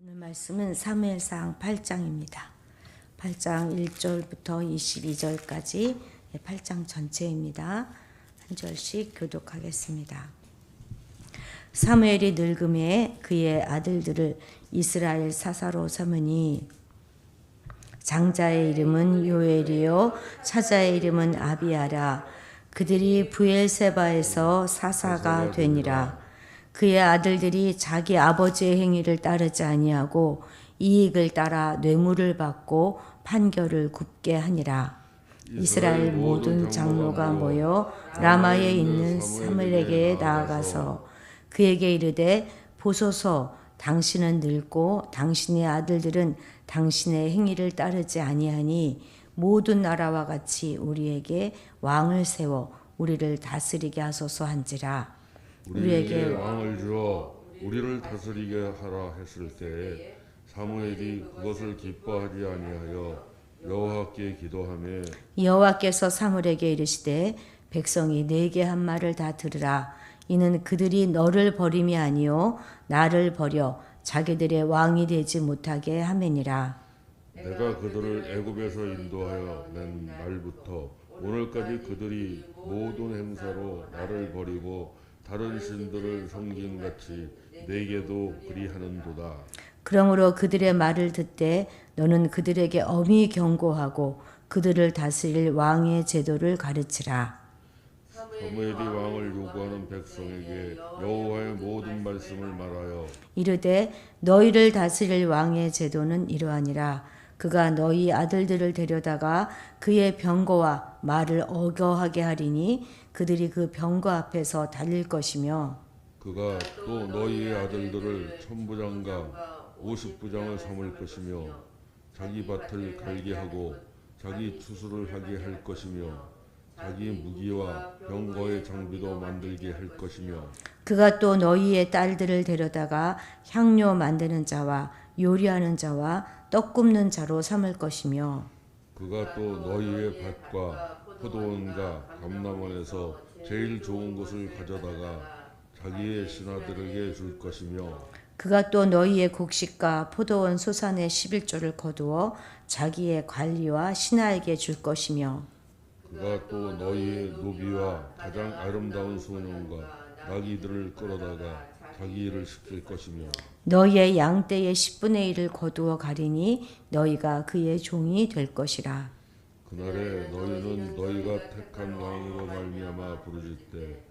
오늘 말씀은 사무엘상 8장입니다. 8장 1절부터 22절까지 8장 전체입니다. 한 절씩 교독하겠습니다. 사무엘이 늙음에 그의 아들들을 이스라엘 사사로 삼으니 장자의 이름은 요엘이요 차자의 이름은 아비아라 그들이 부엘세바에서 사사가 되니라 그의 아들들이 자기 아버지의 행위를 따르지 아니하고 이익을 따라 뇌물을 받고 판결을 굽게 하니라. 이스라엘 모든 장로가 모여 라마에 있는 사물에게 나아가서 그에게 이르되 보소서 당신은 늙고 당신의 아들들은 당신의 행위를 따르지 아니하니 모든 나라와 같이 우리에게 왕을 세워 우리를 다스리게 하소서 한지라 우리에게 왕을 주어 우리를 다스리게 하라 했을 때에 사무엘이 그것을 기뻐하지 아니하여 여호와께 기도하며 여호와께서 사물에게 이르시되 백성이 내게 한 말을 다 들으라. 이는 그들이 너를 버림이 아니요 나를 버려 자기들의 왕이 되지 못하게 하매니라. 내가 그들을 애굽에서 인도하여 낸 날부터 오늘까지 그들이 모든 행사로 나를 버리고 다른 신들을 섬긴 같이 내게도 그리하는도다. 그러므로 그들의 말을 듣되 너는 그들에게 엄히 경고하고 그들을 다스릴 왕의 제도를 가르치라 사무엘이 왕을 요구하는 백성에게 여호와의 모든 말씀을 말하여 이르되 너희를 다스릴 왕의 제도는 이러하니라 그가 너희 아들들을 데려다가 그의 병거와 말을 어겨하게 하리니 그들이 그 병거 앞에서 달릴 것이며 그가 또 너희의 아들들을 천부장과 오십부장을 삼을 것이며 자기 밭을 갈게 하고 자기 추수를 하게 할 것이며 자기 무기와 병거의 장비도 만들게 할 것이며 그가 또 너희의 딸들을 데려다가 향료 만드는 자와 요리하는 자와 떡 굽는 자로 삼을 것이며 그가 또 너희의 밭과 포도원과 감남원에서 제일 좋은 것을 가져다가 자기의 신하들에게 줄 것이며 그가 또 너희의 곡식과 포도원 소산의 11조를 거두어 자기의 관리와 신하에게 줄 것이며 그가 또 너희의 노비와 가장 아름다운 소년과 나귀들을 끌어다가 자기 일을 시킬 것이며 너희의 양떼의 10분의 1을 거두어 가리니 너희가 그의 종이 될 것이라. 그날에 너희는 너희가 택한 왕으로 말미암아 부르짖되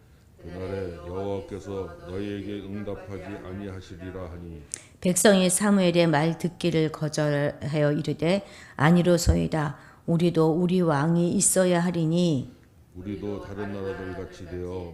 그날에 여호와께서 너희에게 응답하지 아니하시리라 하니. 백성이 사무엘의 말 듣기를 거절하여 이르되 아니로소이다. 우리도 우리 왕이 있어야 하리니. 우리도 다른 나라들 같이 되어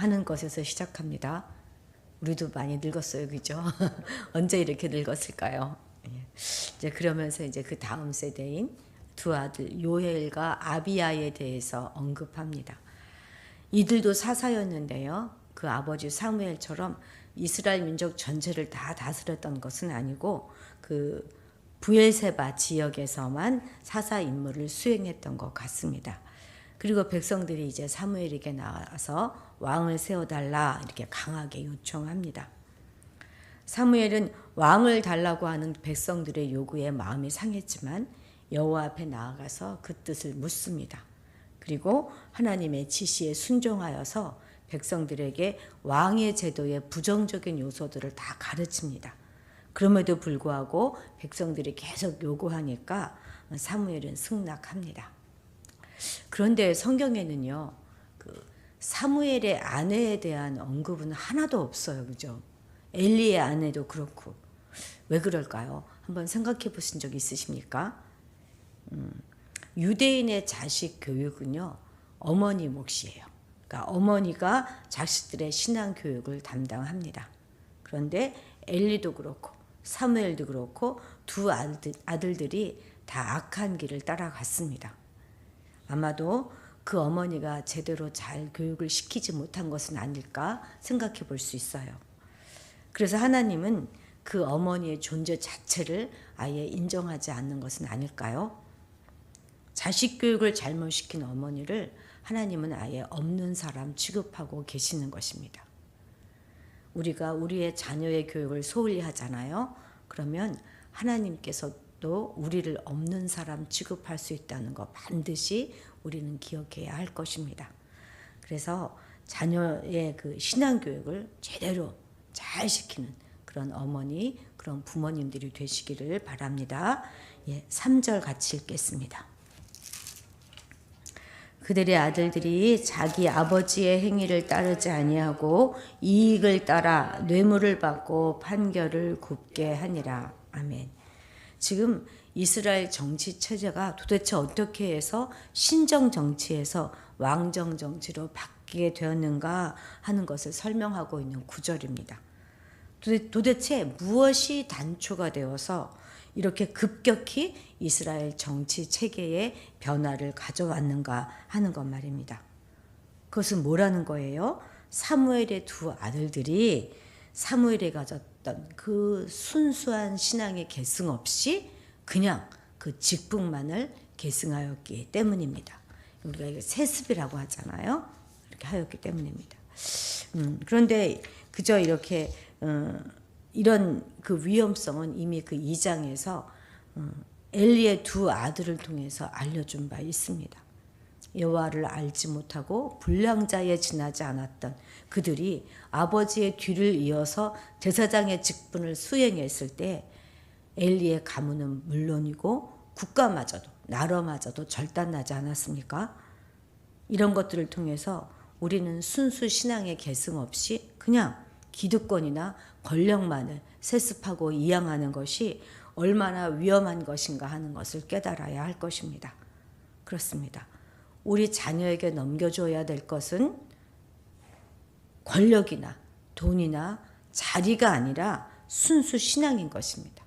하는 것에서 시작합니다. 우리도 많이 늙었어요, 그죠? 언제 이렇게 늙었을까요? 예. 이제 그러면서 이제 그 다음 세대인 두 아들 요엘과 아비야에 대해서 언급합니다. 이들도 사사였는데요. 그 아버지 사무엘처럼 이스라엘 민족 전체를 다 다스렸던 것은 아니고 그 부엘세바 지역에서만 사사 임무를 수행했던 것 같습니다. 그리고 백성들이 이제 사무엘에게 나와서 왕을 세워달라 이렇게 강하게 요청합니다. 사무엘은 왕을 달라고 하는 백성들의 요구에 마음이 상했지만 여호와 앞에 나아가서 그 뜻을 묻습니다. 그리고 하나님의 지시에 순종하여서 백성들에게 왕의 제도의 부정적인 요소들을 다 가르칩니다. 그럼에도 불구하고 백성들이 계속 요구하니까 사무엘은 승낙합니다. 그런데 성경에는요, 그 사무엘의 아내에 대한 언급은 하나도 없어요, 그죠? 엘리의 아내도 그렇고 왜 그럴까요? 한번 생각해 보신 적 있으십니까? 음, 유대인의 자식 교육은요 어머니 몫이에요. 그러니까 어머니가 자식들의 신앙 교육을 담당합니다. 그런데 엘리도 그렇고 사무엘도 그렇고 두 아들, 아들들이 다 악한 길을 따라갔습니다. 아마도 그 어머니가 제대로 잘 교육을 시키지 못한 것은 아닐까 생각해 볼 수 있어요. 그래서 하나님은 그 어머니의 존재 자체를 아예 인정하지 않는 것은 아닐까요? 자식 교육을 잘못 시킨 어머니를 하나님은 아예 없는 사람 취급하고 계시는 것입니다. 우리가 우리의 자녀의 교육을 소홀히 하잖아요. 그러면 하나님께서 도 우리를 없는 사람 취급할 수 있다는 거 반드시 우리는 기억해야 할 것입니다. 그래서 자녀의 그 신앙 교육을 제대로 잘 시키는 그런 어머니, 그런 부모님들이 되시기를 바랍니다. 예, 3절 같이 읽겠습니다. 그들의 아들들이 자기 아버지의 행위를 따르지 아니하고 이익을 따라 뇌물을 받고 판결을 굽게 하니라. 아멘. 지금 이스라엘 정치 체제가 도대체 어떻게 해서 신정 정치에서 왕정 정치로 바뀌게 되었는가 하는 것을 설명하고 있는 구절입니다. 도대- 도대체 무엇이 단초가 되어서 이렇게 급격히 이스라엘 정치 체계의 변화를 가져왔는가 하는 것 말입니다. 그것은 뭐라는 거예요? 사무엘의 두 아들들이 사무엘이 가졌던 그 순수한 신앙의 계승 없이 그냥 그 직분만을 계승하였기 때문입니다. 우리가 이거 세습이라고 하잖아요. 이렇게 하였기 때문입니다. 음, 그런데 그저 이렇게 어, 이런 그 위험성은 이미 그 2장에서 어, 엘리의 두 아들을 통해서 알려준 바 있습니다. 여호와를 알지 못하고 불량자에 지나지 않았던 그들이 아버지의 뒤를 이어서 제사장의 직분을 수행했을 때 엘리의 가문은 물론이고 국가마저도 나라마저도 절단나지 않았습니까? 이런 것들을 통해서 우리는 순수 신앙의 계승 없이 그냥 기득권이나 권력만을 세습하고 이양하는 것이 얼마나 위험한 것인가 하는 것을 깨달아야 할 것입니다. 그렇습니다. 우리 자녀에게 넘겨줘야 될 것은 권력이나 돈이나 자리가 아니라 순수 신앙인 것입니다.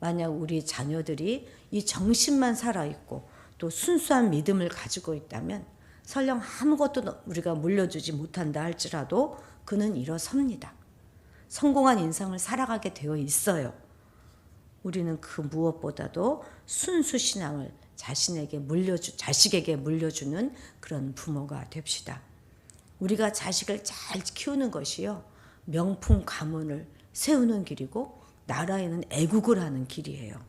만약 우리 자녀들이 이 정신만 살아있고 또 순수한 믿음을 가지고 있다면 설령 아무것도 우리가 물려주지 못한다 할지라도 그는 일어섭니다. 성공한 인생을 살아가게 되어 있어요. 우리는 그 무엇보다도 순수 신앙을 자신에게 물려주 자식에게 물려주는 그런 부모가 됩시다. 우리가 자식을 잘 키우는 것이요 명품 가문을 세우는 길이고 나라에는 애국을 하는 길이에요.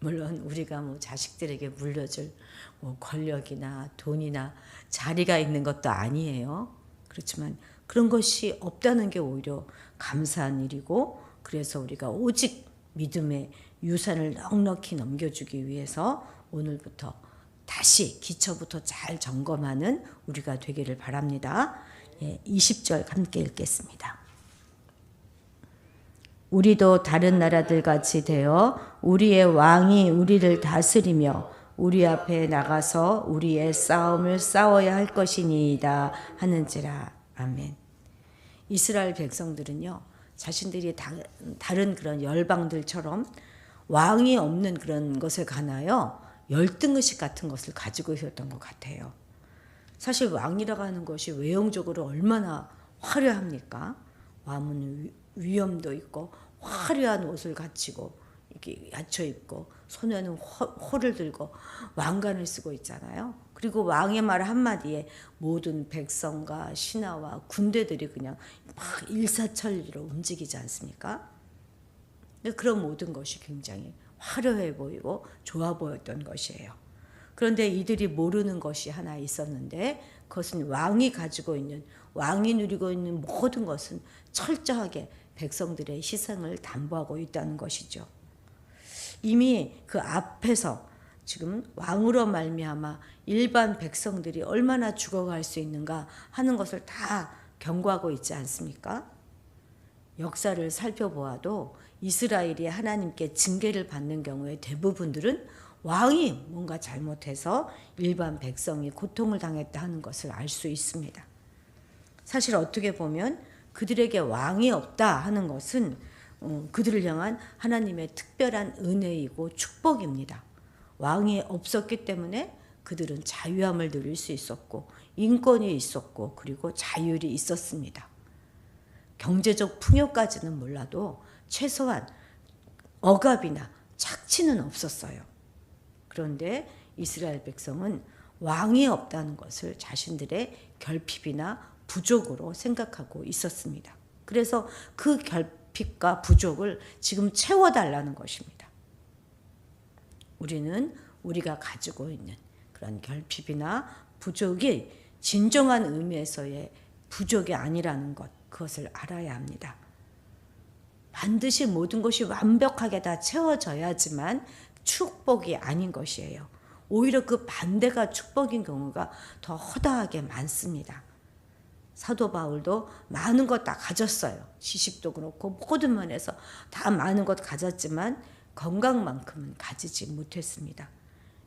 물론 우리가 뭐 자식들에게 물려줄 뭐 권력이나 돈이나 자리가 있는 것도 아니에요. 그렇지만 그런 것이 없다는 게 오히려 감사한 일이고 그래서 우리가 오직 믿음의 유산을 넉넉히 넘겨주기 위해서 오늘부터 다시 기초부터 잘 점검하는 우리가 되기를 바랍니다. 예, 20절 함께 읽겠습니다. 우리도 다른 나라들 같이 되어 우리의 왕이 우리를 다스리며 우리 앞에 나가서 우리의 싸움을 싸워야 할 것이니이다 하는지라 아멘. 이스라엘 백성들은요 자신들이 다, 다른 그런 열방들처럼 왕이 없는 그런 것에 관하여 열등의식 같은 것을 가지고 있었던 것 같아요. 사실 왕이라고 하는 것이 외형적으로 얼마나 화려합니까? 왕은 위- 위엄도 있고 화려한 옷을 갖추고 이렇게 갖춰 입고 손에는 호, 호를 들고 왕관을 쓰고 있잖아요. 그리고 왕의 말 한마디에 모든 백성과 신하와 군대들이 그냥 막 일사천리로 움직이지 않습니까? 그런 모든 것이 굉장히 화려해 보이고 좋아 보였던 것이에요. 그런데 이들이 모르는 것이 하나 있었는데 그것은 왕이 가지고 있는 왕이 누리고 있는 모든 것은 철저하게 백성들의 희생을 담보하고 있다는 것이죠. 이미 그 앞에서 지금 왕으로 말미암아 일반 백성들이 얼마나 죽어갈 수 있는가 하는 것을 다 경고하고 있지 않습니까? 역사를 살펴보아도 이스라엘이 하나님께 징계를 받는 경우에 대부분들은 왕이 뭔가 잘못해서 일반 백성이 고통을 당했다 하는 것을 알 수 있습니다. 사실 어떻게 보면 그들에게 왕이 없다 하는 것은 어, 그들을 향한 하나님의 특별한 은혜이고 축복입니다. 왕이 없었기 때문에 그들은 자유함을 누릴 수 있었고 인권이 있었고 그리고 자율이 있었습니다. 경제적 풍요까지는 몰라도 최소한 억압이나 착취는 없었어요. 그런데 이스라엘 백성은 왕이 없다는 것을 자신들의 결핍이나 부족으로 생각하고 있었습니다. 그래서 그 결핍과 부족을 지금 채워달라는 것입니다. 우리는 우리가 가지고 있는 그런 결핍이나 부족이 진정한 의미에서의 부족이 아니라는 것, 그것을 알아야 합니다. 반드시 모든 것이 완벽하게 다 채워져야지만 축복이 아닌 것이에요. 오히려 그 반대가 축복인 경우가 더 허다하게 많습니다. 사도 바울도 많은 것 다 가졌어요. 지식도 그렇고 모든 면에서 다 많은 것 가졌지만 건강만큼은 가지지 못했습니다.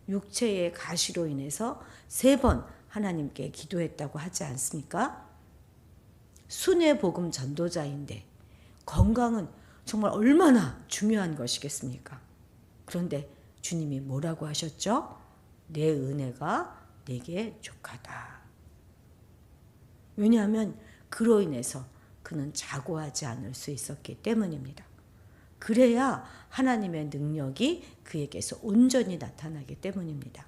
육체의 가시로 인해서 세 번 하나님께 기도했다고 하지 않습니까? 순회 복음 전도자인데 건강은 정말 얼마나 중요한 것이겠습니까? 그런데 주님이 뭐라고 하셨죠? 내 은혜가 내게 족하다. 왜냐하면 그로 인해서 그는 자고하지 않을 수 있었기 때문입니다. 그래야 하나님의 능력이 그에게서 온전히 나타나기 때문입니다.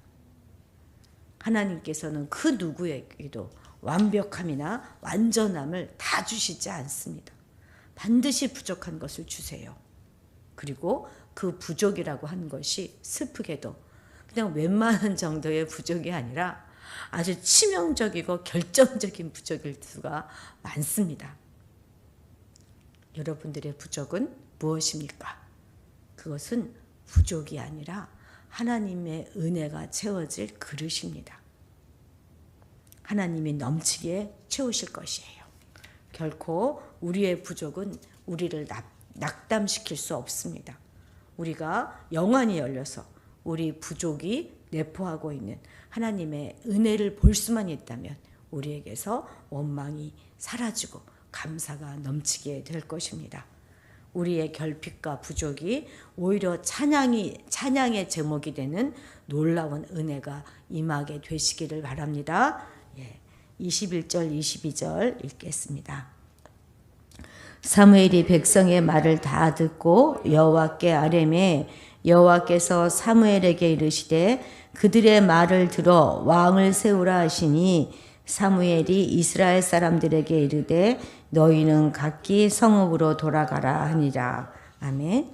하나님께서는 그 누구에게도 완벽함이나 완전함을 다 주시지 않습니다. 반드시 부족한 것을 주세요. 그리고 그 부족이라고 하는 것이 슬프게도 그냥 웬만한 정도의 부족이 아니라 아주 치명적이고 결정적인 부족일 수가 많습니다. 여러분들의 부족은 무엇입니까? 그것은 부족이 아니라 하나님의 은혜가 채워질 그릇입니다. 하나님이 넘치게 채우실 것이에요. 결코 우리의 부족은 우리를 낙담시킬 수 없습니다. 우리가 영안이 열려서 우리 부족이 내포하고 있는 하나님의 은혜를 볼 수만 있다면 우리에게서 원망이 사라지고 감사가 넘치게 될 것입니다. 우리의 결핍과 부족이 오히려 찬양이 찬양의 제목이 되는 놀라운 은혜가 임하게 되시기를 바랍니다. 예. 21절 22절 읽겠습니다. 사무엘이 백성의 말을 다 듣고 여호와께 아뢰매 여호와께서 사무엘에게 이르시되 그들의 말을 들어 왕을 세우라 하시니 사무엘이 이스라엘 사람들에게 이르되 너희는 각기 성읍으로 돌아가라 하니라. 아멘.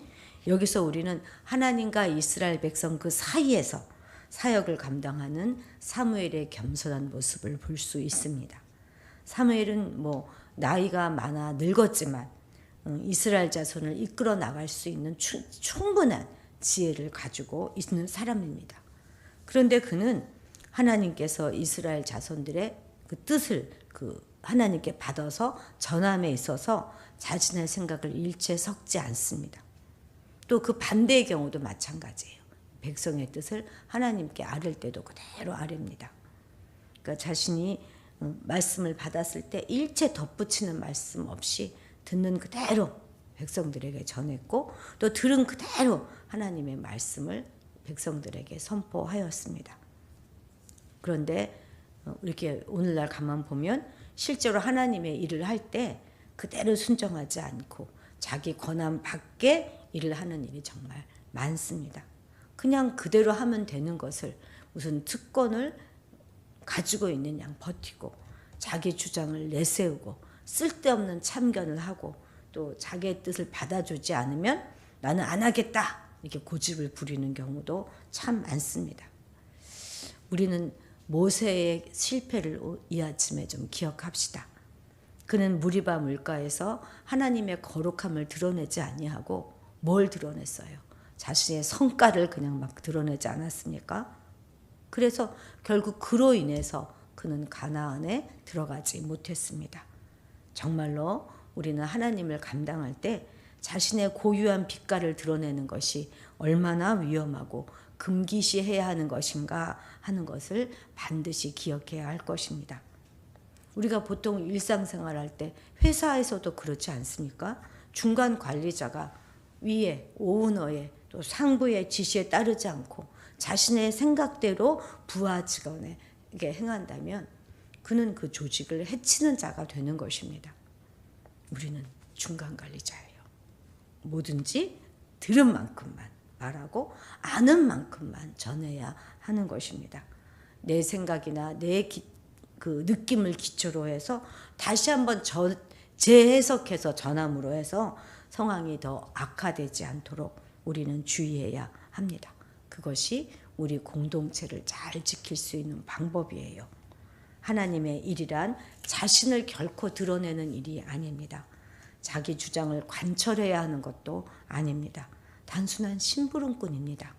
여기서 우리는 하나님과 이스라엘 백성 그 사이에서 사역을 감당하는 사무엘의 겸손한 모습을 볼 수 있습니다. 사무엘은 뭐 나이가 많아 늙었지만 어, 이스라엘 자손을 이끌어 나갈 수 있는 충분한 지혜를 가지고 있는 사람입니다. 그런데 그는 하나님께서 이스라엘 자손들의 그 뜻을 그 하나님께 받아서 전함에 있어서 자신의 생각을 일체 섞지 않습니다. 또 그 반대의 경우도 마찬가지예요. 백성의 뜻을 하나님께 아를 때도 그대로 아릅니다. 그러니까 자신이 어, 말씀을 받았을 때 일체 덧붙이는 말씀 없이 듣는 그대로 백성들에게 전했고 또 들은 그대로 하나님의 말씀을 백성들에게 선포하였습니다. 그런데 어, 이렇게 오늘날 가만 보면 실제로 하나님의 일을 할 때 그대로 순종하지 않고 자기 권한 밖에 일을 하는 일이 정말 많습니다. 그냥 그대로 하면 되는 것을 무슨 특권을 가지고 있는 양 버티고 자기 주장을 내세우고 쓸데없는 참견을 하고 또 자기의 뜻을 받아주지 않으면 나는 안 하겠다 이렇게 고집을 부리는 경우도 참 많습니다. 우리는 모세의 실패를 이 아침에 좀 기억합시다. 그는 무리바 물가에서 하나님의 거룩함을 드러내지 아니하고 뭘 드러냈어요? 자신의 성과를 그냥 막 드러내지 않았습니까? 그래서 결국 그로 인해서 그는 가나안에 들어가지 못했습니다. 정말로 우리는 하나님을 감당할 때 자신의 고유한 빛깔을 드러내는 것이 얼마나 위험하고 금기시해야 하는 것인가 하는 것을 반드시 기억해야 할 것입니다. 우리가 보통 일상생활 할때 회사에서도 그렇지 않습니까? 중간 관리자가 위에 오너의 또 상부의 지시에 따르지 않고 자신의 생각대로 부하 직원에게 행한다면 그는 그 조직을 해치는 자가 되는 것입니다. 우리는 중간 관리자예요. 뭐든지 들은 만큼만 말하고 아는 만큼만 전해야 하는 것입니다. 내 생각이나 내 그 느낌을 기초로 해서 다시 한번 저, 재해석해서 전함으로 해서 상황이 더 악화되지 않도록 우리는 주의해야 합니다. 그것이 우리 공동체를 잘 지킬 수 있는 방법이에요. 하나님의 일이란 자신을 결코 드러내는 일이 아닙니다. 자기 주장을 관철해야 하는 것도 아닙니다. 단순한 심부름꾼입니다.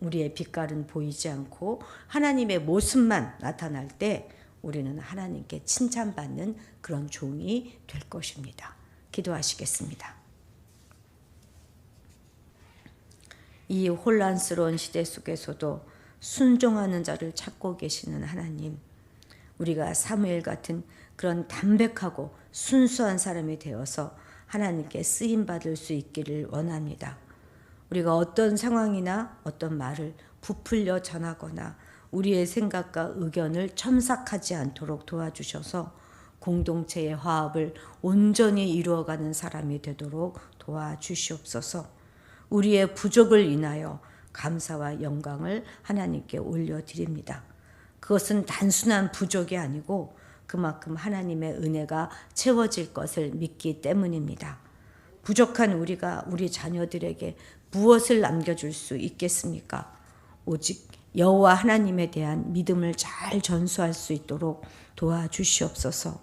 우리의 빛깔은 보이지 않고 하나님의 모습만 나타날 때 우리는 하나님께 칭찬받는 그런 종이 될 것입니다. 기도하시겠습니다. 이 혼란스러운 시대 속에서도 순종하는 자를 찾고 계시는 하나님, 우리가 사무엘 같은 그런 담백하고 순수한 사람이 되어서 하나님께 쓰임 받을 수 있기를 원합니다. 우리가 어떤 상황이나 어떤 말을 부풀려 전하거나 우리의 생각과 의견을 첨삭하지 않도록 도와주셔서 공동체의 화합을 온전히 이루어가는 사람이 되도록 도와주시옵소서. 우리의 부족을 인하여 감사와 영광을 하나님께 올려드립니다. 그것은 단순한 부족이 아니고 그만큼 하나님의 은혜가 채워질 것을 믿기 때문입니다. 부족한 우리가 우리 자녀들에게 무엇을 남겨줄 수 있겠습니까? 오직 여호와 하나님에 대한 믿음을 잘 전수할 수 있도록 도와주시옵소서.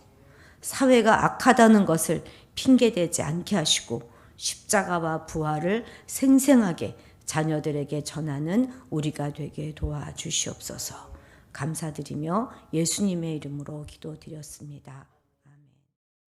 사회가 악하다는 것을 핑계대지 않게 하시고 십자가와 부활을 생생하게 자녀들에게 전하는 우리가 되게 도와주시옵소서. 감사드리며 예수님의 이름으로 기도드렸습니다.